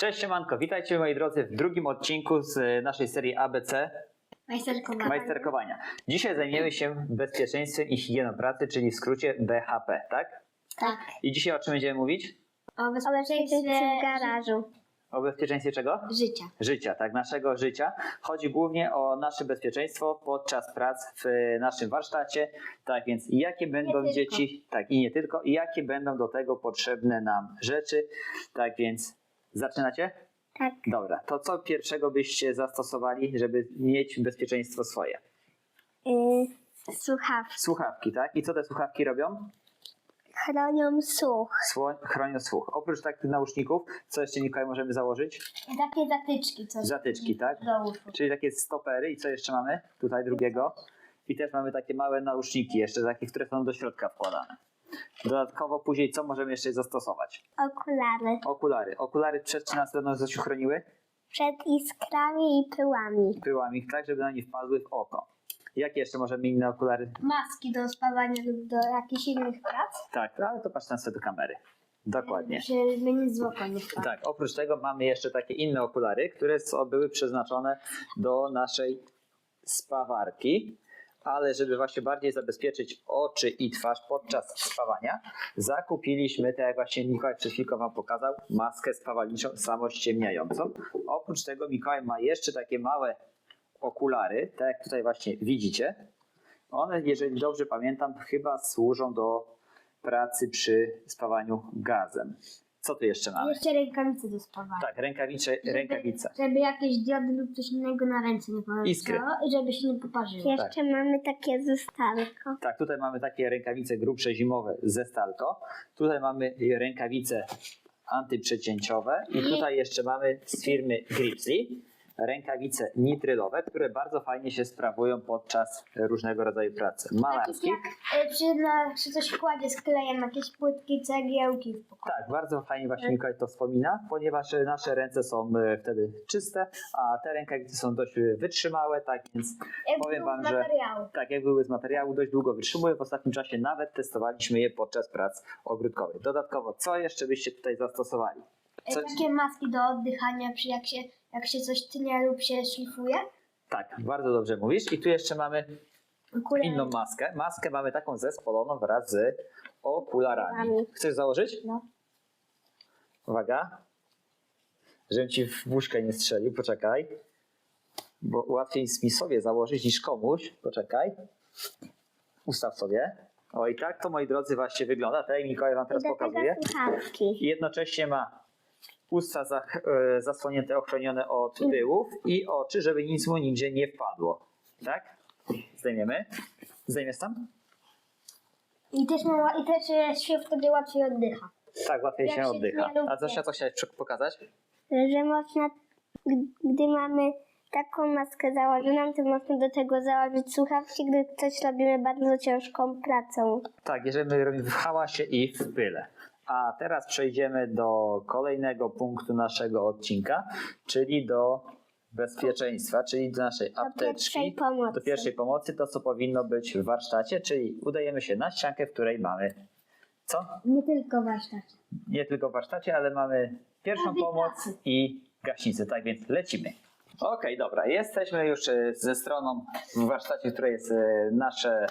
Cześć siemanko, witajcie moi drodzy w drugim odcinku z e, naszej serii ABC Majsterkowanie. Majsterkowania. Dzisiaj zajmiemy się bezpieczeństwem i higieną pracy, czyli w skrócie BHP, tak? Tak. I dzisiaj o czym będziemy mówić? O bezpieczeństwie w garażu. O bezpieczeństwie czego? życia. Życia, tak, naszego życia. Chodzi głównie o nasze bezpieczeństwo podczas prac w e, naszym warsztacie. Tak więc jakie będą dzieci, tak i nie tylko, i jakie będą do tego potrzebne nam rzeczy. Tak więc zaczynacie? Tak. Dobra, to co pierwszego byście zastosowali, żeby mieć bezpieczeństwo swoje? Y, słuchawki Słuchawki, tak? I co te słuchawki robią? chronią słuch. Sło- chronią słuch. Oprócz takich nauszników, co jeszcze Mikołaj możemy założyć? Takie zatyczki, co Zatyczki, tak? do uszu. Czyli takie stopery i co jeszcze mamy? Tutaj drugiego. I też mamy takie małe nauszniki jeszcze, takie, które są do środka wkładane. Dodatkowo później co możemy jeszcze zastosować? Okulary Okulary. Okulary przed czy nas będą coś chroniły? przed iskrami i pyłami. Pyłami, tak, żeby na nie wpadły w oko. Jakie jeszcze możemy inne okulary? Maski do spawania lub do jakichś innych prac. Tak, ale to patrz na sobie do kamery. Dokładnie. Żeby nic z oka nie wpadło. Tak, oprócz tego mamy jeszcze takie inne okulary, które są, były przeznaczone do naszej spawarki, ale żeby właśnie bardziej zabezpieczyć oczy i twarz podczas spawania, zakupiliśmy, tak jak właśnie Mikołaj przed chwilką Wam pokazał, maskę spawalniczą samościemniającą. Oprócz tego Mikołaj ma jeszcze takie małe okulary, tak jak tutaj właśnie widzicie. One, jeżeli dobrze pamiętam, chyba służą do pracy przy spawaniu gazem. Co tu jeszcze mamy? Jeszcze rękawice do spawania. Tak, rękawice, rękawice. Żeby jakieś diody lub coś innego na ręce nie Iskry. poleciało i żeby się nie poparzyło. Jeszcze mamy takie zostawko. Tak, tutaj mamy takie rękawice grubsze zimowe ze stalko. Tutaj mamy rękawice antyprzecięciowe i tutaj jeszcze mamy z firmy Gripsy rękawice nitrylowe, które bardzo fajnie się sprawują podczas różnego rodzaju pracy malarskich. jak y, przy, na, przy coś kładzie z klejem, jakieś płytki, cegiełki w pokoju. Tak, bardzo fajnie właśnie Mikołaj to wspomina, ponieważ e, nasze ręce są e, wtedy czyste, a te rękawice są dość e, wytrzymałe, tak więc Jak powiem wam, że materiału. tak jak były z materiału, dość długo wytrzymują. W ostatnim czasie nawet testowaliśmy je podczas prac ogródkowych. Dodatkowo, co jeszcze byście tutaj zastosowali? Y, Co, Takie maski do oddychania, przy jak się, jak się coś tnie lub się szlifuje. tak, bardzo dobrze mówisz. I tu jeszcze mamy Okulary. inną maskę. Maskę mamy taką zespoloną wraz z okularami. Chcesz założyć? No. Uwaga. Żebym ci w buźkę nie strzelił, poczekaj. Bo łatwiej jest mi sobie założyć niż komuś. Poczekaj. Ustaw sobie. O i tak to moi drodzy właśnie wygląda. Tak jak Mikołaj wam teraz pokazuje. I jednocześnie ma usta za, e, zasłonięte, ochronione od tyłów i oczy, żeby nic mu nigdzie nie wpadło. Tak? Zdejmiemy. Zdejmiesz tam? I też, ma, I też się wtedy łatwiej oddycha. Tak, łatwiej Jak się się oddycha. A Zosia, co chciałeś pokazać? Że można, gdy mamy taką maskę założoną, to można do tego założyć słuchawki, gdy coś robimy bardzo ciężką pracą. Tak, jeżeli my robimy w hałasie i w pyle. A teraz przejdziemy do kolejnego punktu naszego odcinka, czyli do bezpieczeństwa, czyli do naszej Do apteczki. pierwszej pomocy. Do pierwszej pomocy, to co powinno być w warsztacie, czyli udajemy się na ściankę, w której mamy co? Nie tylko warsztat. Nie tylko w warsztacie, ale mamy pierwszą pomoc i gaśnicę, tak więc lecimy. Okej, dobra, jesteśmy już e, ze stroną w warsztacie, w której jest e, nasze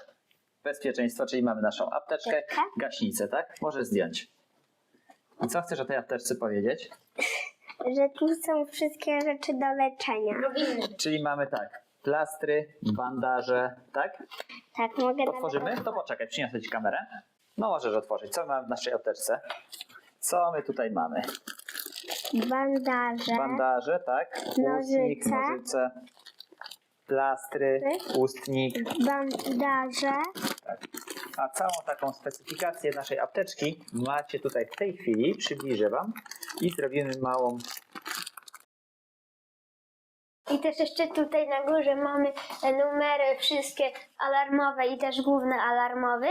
bezpieczeństwo, czyli mamy naszą apteczkę, gaśnicę, tak? Możesz zdjąć. I co chcesz o tej apteczce powiedzieć? Że tu są wszystkie rzeczy do leczenia. Robimy. Czyli mamy tak, plastry, bandaże, tak? Tak, mogę Otworzymy? To poczekaj, przyniosę Ci kamerę. No możesz otworzyć. Co mamy w naszej apteczce? Co my tutaj mamy? bandaże, Bandaże, tak? Ustnik, Nożyce. nożyce, plastry, ustnik. bandaże, Tak. A całą taką specyfikację naszej apteczki macie tutaj w tej chwili. Przybliżę Wam i zrobimy małą. I też jeszcze tutaj na górze mamy numery wszystkie alarmowe i też główny alarmowy.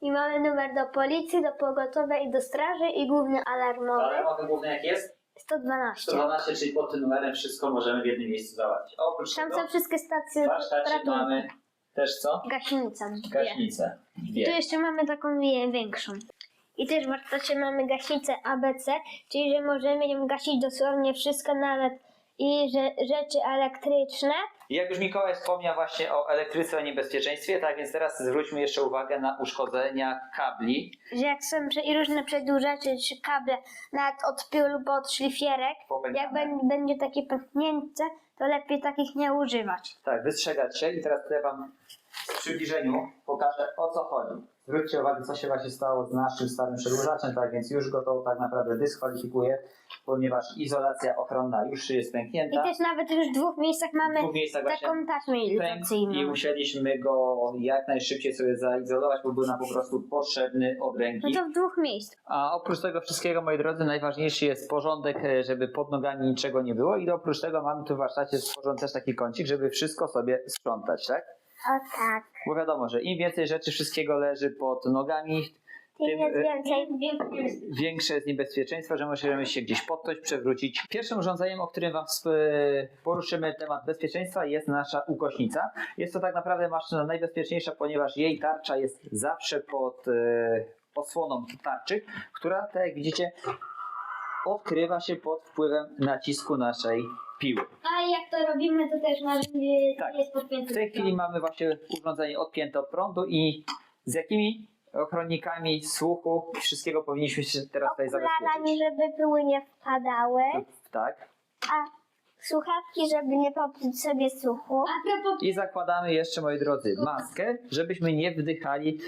I mamy numer do policji, do pogotowia i do straży i główny alarmowy. główny jak jest? 112. 112, czyli pod tym numerem wszystko możemy w jednym miejscu załatwić. Oprócz Tam tego są wszystkie stacje w warsztacie mamy też co? Gaśnica dwie. Gaśnicę. Tu jeszcze mamy taką wie- większą. I też w warsztacie mamy gaśnicę ABC, czyli że możemy ją gasić dosłownie wszystko, nawet i że, rzeczy elektryczne. I Jak już Mikołaj wspomniał właśnie o elektryce, o niebezpieczeństwie, tak więc teraz zwróćmy jeszcze uwagę na uszkodzenia kabli. Że jak są prze- i różne przedłużacze czy kable, nawet od pyłu lub od szlifierek, Popękane. jak bę- będzie takie pęknięcie, to lepiej takich nie używać. Tak, wystrzegać się i teraz tutaj Wam w przybliżeniu pokażę o co chodzi. Zwróćcie uwagę, co się właśnie stało z naszym starym przedłużaczem, tak więc już go to tak naprawdę dyskwalifikuje, ponieważ izolacja ochronna już jest I pęknięta. też nawet już w dwóch miejscach mamy dwóch miejscach taką taśmę pękł i izolacyjną. musieliśmy go jak najszybciej sobie zaizolować, bo był nam po prostu potrzebny od No ręki. to w dwóch miejscach. A oprócz tego wszystkiego, moi drodzy, najważniejszy jest porządek, e, żeby pod nogami niczego nie było i oprócz tego mamy tu w warsztacie stworzony też taki kącik, żeby wszystko sobie sprzątać, tak? O tak. Bo wiadomo, że im więcej rzeczy wszystkiego leży pod nogami, Tym e, większe jest niebezpieczeństwo, że możemy się gdzieś podtoć, przewrócić. Pierwszym urządzeniem, o którym Wam poruszymy temat bezpieczeństwa jest nasza ukośnica. Jest to tak naprawdę maszyna najbezpieczniejsza, ponieważ jej tarcza jest zawsze pod e, osłoną tarczy, która, tak jak widzicie, odkrywa się pod wpływem nacisku naszej piły. A jak to robimy, to też narzędzie Tak. jest podpięte. W tej chwili mamy właśnie urządzenie odpięte od prądu i z jakimi ochronnikami słuchu wszystkiego powinniśmy się teraz tutaj Okularami, zabezpieczyć. żeby pyły nie wpadały, Tak. a słuchawki, żeby nie popsuć sobie słuchu. A propos I zakładamy jeszcze, moi drodzy, maskę, żebyśmy nie wdychali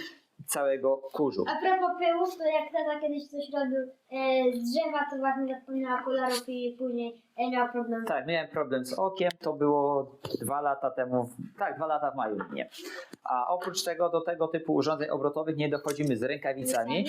całego kurzu. A propos pyłów, to jak tata kiedyś coś robił e, z drzewa, to właśnie zapomniał okularów i później miał problem. Tak, miałem problem z okiem, to było dwa lata temu, tak, dwa lata w maju, nie. A oprócz tego, do tego typu urządzeń obrotowych nie dochodzimy z rękawicami.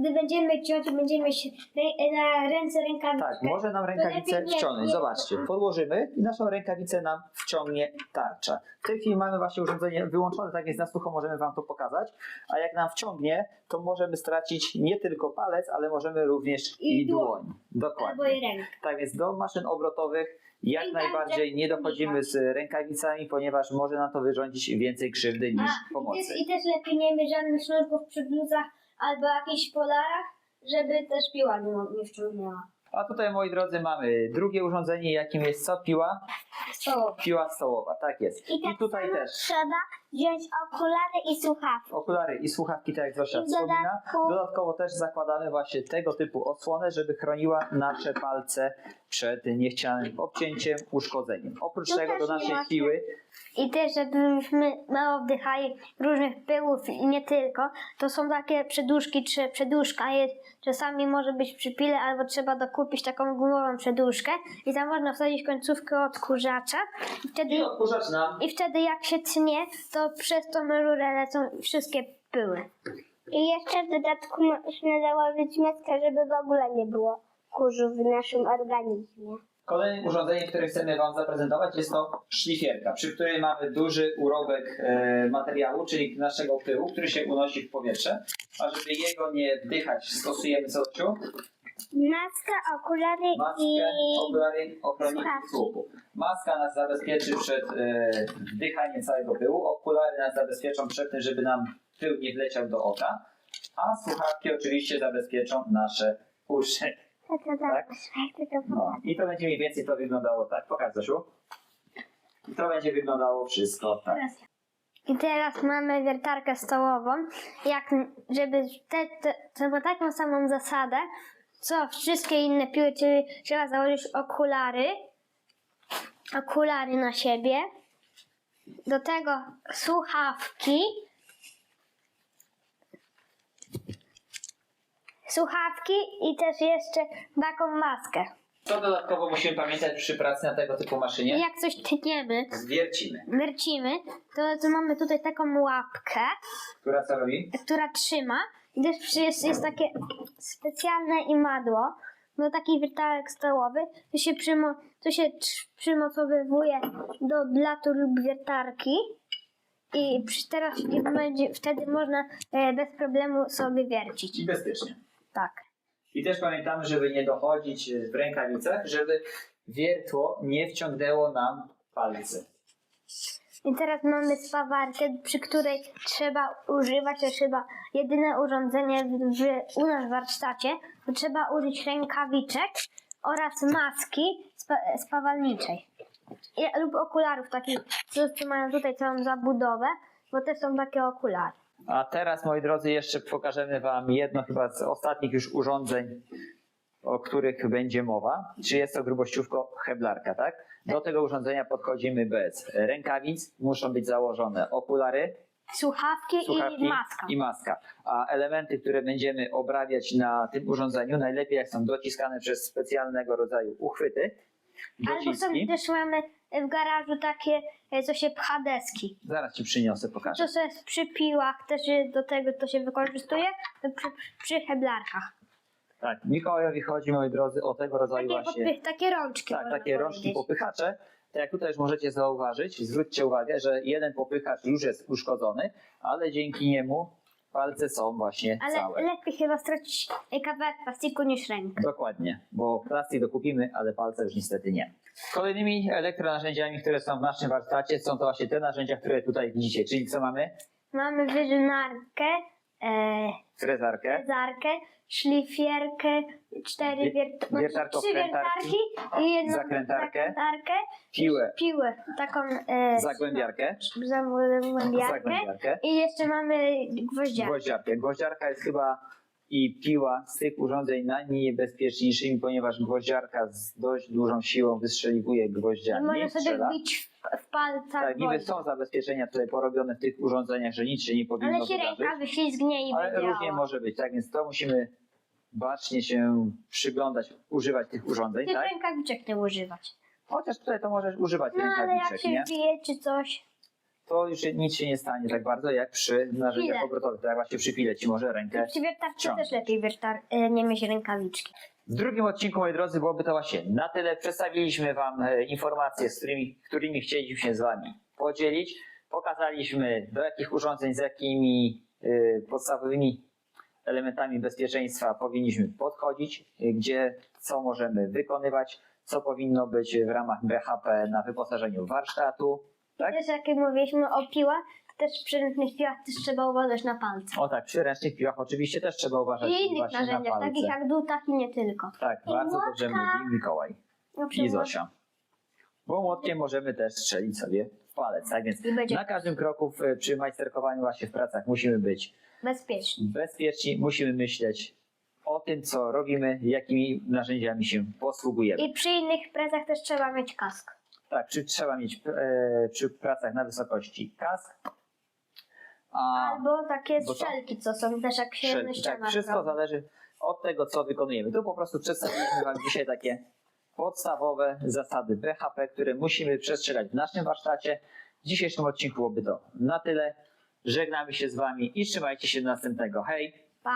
Gdy będziemy ciąć, będziemy się rę- na ręce rękawiczkę. Tak, może nam rękawicę nie- wciągnąć. nie- Zobaczcie, podłożymy i naszą rękawicę nam wciągnie tarcza. W tej chwili mamy właśnie urządzenie wyłączone, tak jest na sucho, możemy Wam to pokazać. A jak nam wciągnie, to możemy stracić nie tylko palec, ale możemy również i, I dłoń. dłoń. Albo Dokładnie. i rękę. Tak więc do maszyn obrotowych jak najbardziej nie dochodzimy z rękawicami, ponieważ może nam to wyrządzić więcej krzywdy niż A, i też, pomocy. I też lepiej nie mieć żadnych sznurków przy bluzach albo jakichś polarach, żeby też piła nie, nie wciągnęła. A tutaj, moi drodzy, mamy drugie urządzenie, jakim jest co? Piła? Co? Piła stołowa, tak jest. I tak I tutaj też. trzeba wziąć okulary i słuchawki. okulary i słuchawki, tak jak Zosia I w wspomina. dodatku- Dodatkowo też zakładamy właśnie tego typu osłonę, żeby chroniła nasze palce przed niechcianym obcięciem, uszkodzeniem. Oprócz To tego też do nie naszej można. piły I też, żebyśmy mało wdychali różnych pyłów i nie tylko, to są takie przeduszki czy przeduszka. Jest, czasami może być przy pile, albo trzeba dokupić taką gumową przeduszkę i tam można wsadzić końcówkę odkurzacza i wtedy, i odkurzacz nam i wtedy jak się tnie, to przez tą rurę lecą wszystkie pyły. I jeszcze w dodatku musimy założyć maskę, żeby w ogóle nie było kurzu w naszym organizmie. Kolejnym urządzeniem, które chcemy Wam zaprezentować jest to szlifierka, przy której mamy duży urobek e, materiału, czyli naszego pyłu, który się unosi w powietrze. A żeby jego nie wdychać, stosujemy co? Maska, okulary Maskę, i... okulary, ochroniki słuchawki. słuchu. Maska nas zabezpieczy przed e, wdychaniem całego pyłu, okulary nas zabezpieczą przed tym, żeby nam pył nie wleciał do oka, a słuchawki oczywiście zabezpieczą nasze uszy. To, to, Tak? to, to, to, No i to będzie mniej więcej to wyglądało tak. Pokaż Zosiu. I to będzie wyglądało wszystko tak. I teraz mamy wiertarkę stołową, jak, żeby te, te, to ma taką samą zasadę, co wszystkie inne piły, czyli trzeba założyć okulary, okulary na siebie, do tego słuchawki, słuchawki i też jeszcze taką maskę. Co dodatkowo musimy pamiętać przy pracy na tego typu maszynie? jak coś tniemy, Zwiercimy. wiercimy, to, to mamy tutaj taką łapkę, Która co robi? która trzyma. I też jest, takie specjalne imadło do takich wiertarek stołowy, to się, przymo, to się przymocowywuje do blatu lub wiertarki i przy, teraz i będzie, wtedy można e, bez problemu sobie wiercić. I bezpiecznie. Tak. I też pamiętamy, żeby nie dochodzić e, w rękawicach, żeby wiertło nie wciągnęło nam palcy. I teraz mamy spawarkę, przy której trzeba używać, to chyba jedyne urządzenie w, w, u nas w warsztacie, to trzeba użyć rękawiczek oraz maski spa, spawalniczej. I, lub okularów takich, co, mają tutaj całą zabudowę, bo te są takie okulary. A teraz, moi drodzy, jeszcze pokażemy Wam jedno chyba z ostatnich już urządzeń, o których będzie mowa. Czy jest to grubościówko heblarka, tak? Do tego urządzenia podchodzimy bez rękawic, muszą być założone okulary, Słuchawki, słuchawki i maska. i maska. A elementy, które będziemy obrabiać na tym urządzeniu, najlepiej jak są dociskane przez specjalnego rodzaju uchwyty, Albo są dociski. też mamy w garażu takie, e, co się pcha deski. Zaraz Ci przyniosę, pokażę. To co jest przy piłach, też e, do tego to się wykorzystuje, przy, przy heblarkach. Tak, Mikołajowi chodzi, moi drodzy, o tego rodzaju Takie, właśnie... podpych, takie rączki. Tak, takie rączki powiedzieć. popychacze. Tak jak tutaj już możecie zauważyć, zwróćcie uwagę, że jeden popychacz już jest uszkodzony, ale dzięki niemu palce są właśnie Ale całe. lepiej chyba stracić kawałek plastiku niż rękę. Dokładnie, bo plastik dokupimy, ale palce już niestety nie. Kolejnymi elektronarzędziami, które są w naszym warsztacie, są to właśnie te narzędzia, które tutaj widzicie. Czyli co mamy? Mamy wyżynarkę, e, Frezarkę, frezarkę, szlifierkę, cztery Wier- wiert, wiertarko, trzy wiertarki i jedną zakrętarkę, zakrętarkę, piłę, piłę, taką e, zagłębiarkę, zagłębiarkę. Zagłębiarkę, i jeszcze mamy gwoździarkę. gwoździarkę. Gwoździarka jest chyba i piła z tych urządzeń najniebezpieczniejszymi, ponieważ gwoździarka z dość dużą siłą wystrzeliwuje I gwoździami. można sobie strzela. wbić w, w palcach Tak, niby są zabezpieczenia tutaj porobione w tych urządzeniach, że nic się nie powinno Ale się wydarzyć. ręka wyślizgnie i Ale będzie różnie może być, tak więc to musimy bacznie się przyglądać, używać tych urządzeń, Tych tak? rękawiczek nie używać. Chociaż tutaj to możesz używać No ale jak rękawiczek, się nie? wbije czy coś, To już nic się nie stanie tak bardzo jak przy narzędziach Pile. obrotowych, tak właśnie przy pile ci może rękę. przy wiertarce też lepiej wiertar, e, nie mieć rękawiczki. W drugim odcinku, moi drodzy, byłoby to właśnie na tyle. Przedstawiliśmy Wam e, informacje, z którymi, którymi chcieliśmy się z Wami podzielić. Pokazaliśmy, do jakich urządzeń, z jakimi e, podstawowymi elementami bezpieczeństwa powinniśmy podchodzić, e, gdzie co możemy wykonywać, co powinno być w ramach BHP na wyposażeniu warsztatu. Tak? Też jak mówiliśmy o piłach, to też przy ręcznych piłach też trzeba uważać na palce. O tak, przy ręcznych piłach oczywiście też trzeba uważać I innych właśnie na narzędziach, palce. takich jak dutach i nie tylko. Tak, I bardzo dobrze młotka. mówi Mikołaj. No, i Zosia. Bo młotkiem możemy też strzelić sobie w palec, tak więc I będzie na każdym kroku w, przy majsterkowaniu właśnie w pracach musimy być bezpiecznie. bezpieczni, musimy myśleć o tym, co robimy, jakimi narzędziami się posługujemy. I przy innych pracach też trzeba mieć kask. Tak, czy trzeba mieć e, przy pracach na wysokości kask, a Albo takie bo co? strzelki, co są też jak się tak, ścianach wszystko robi. zależy od tego, co wykonujemy. Tu po prostu przedstawiliśmy Wam dzisiaj takie podstawowe zasady BHP, które musimy przestrzegać w naszym warsztacie. W dzisiejszym odcinku byłoby to na tyle. Żegnamy się z Wami i trzymajcie się do następnego. Hej! Pa.